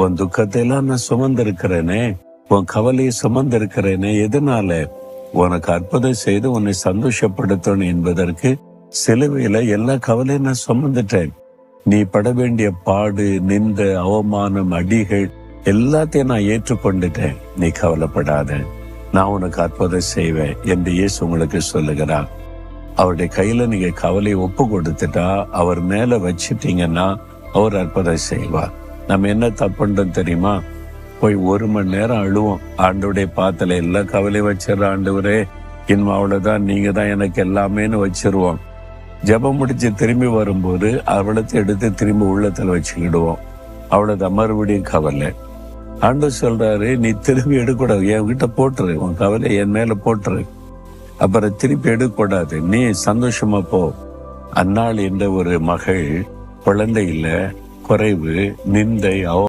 உன் துக்கத்தை எல்லாம் நான் சுமந்திருக்கிறேனே உன் கவலையை சுமந்திருக்கிறேனே எதனால? உனக்கு அற்புதம் செய்து உன்னை சந்தோஷப்படுத்தணும் என்பதற்கு சிலுவையில எல்லா கவலையும் நான் சுமந்துட்டேன். நீ பட வேண்டிய பாடு நிந்த அவமானம் அடிகள் எல்லாத்தையும் நான் ஏற்றுக்கொண்டுட்டேன். நீ கவலைப்படாத நான் உனக்கு அற்புதம் செய்வேன் என்று இயேசு உங்களுக்கு சொல்லுகிறார். அவருடைய கையில நீங்க கவலையை ஒப்பு கொடுத்துட்டா அவர் மேல வச்சிட்டீங்கன்னா அவர் அற்புதம் செய்வார். நம்ம என்ன தப்புன்றோம் தெரியுமா? போய் ஒரு மணி நேரம் அழுவோம். ஆண்டோடைய பாத்துல எல்லா கவலையும் வச்சிடற ஆண்டவரே. இனிமே அவ்வளவுதான். நீங்க தான் எனக்கு எல்லாமேன்னு வச்சிருவோம். ஜெபம் முடிச்சு திரும்பி வரும்போது அவளத்தை எடுத்து திரும்பி உள்ளத்துல வச்சுக்கிடுவோம். அவ்வளவுதான். மறுபடியும் கவலை. ஆண்டு சொல்றாரு நீ திரும்பி எடுக்கக்கூடாது என்கிட்ட போட்டுரு. உன் கவலை என் மேல போட்டுரு. அப்புறம் திருப்பி எடுக்கக்கூடாது நீ சந்தோஷமா போ. அன்னாள் என்ற ஒரு மகள் குழந்தை இல்லை. குறைவு நிந்தை அவ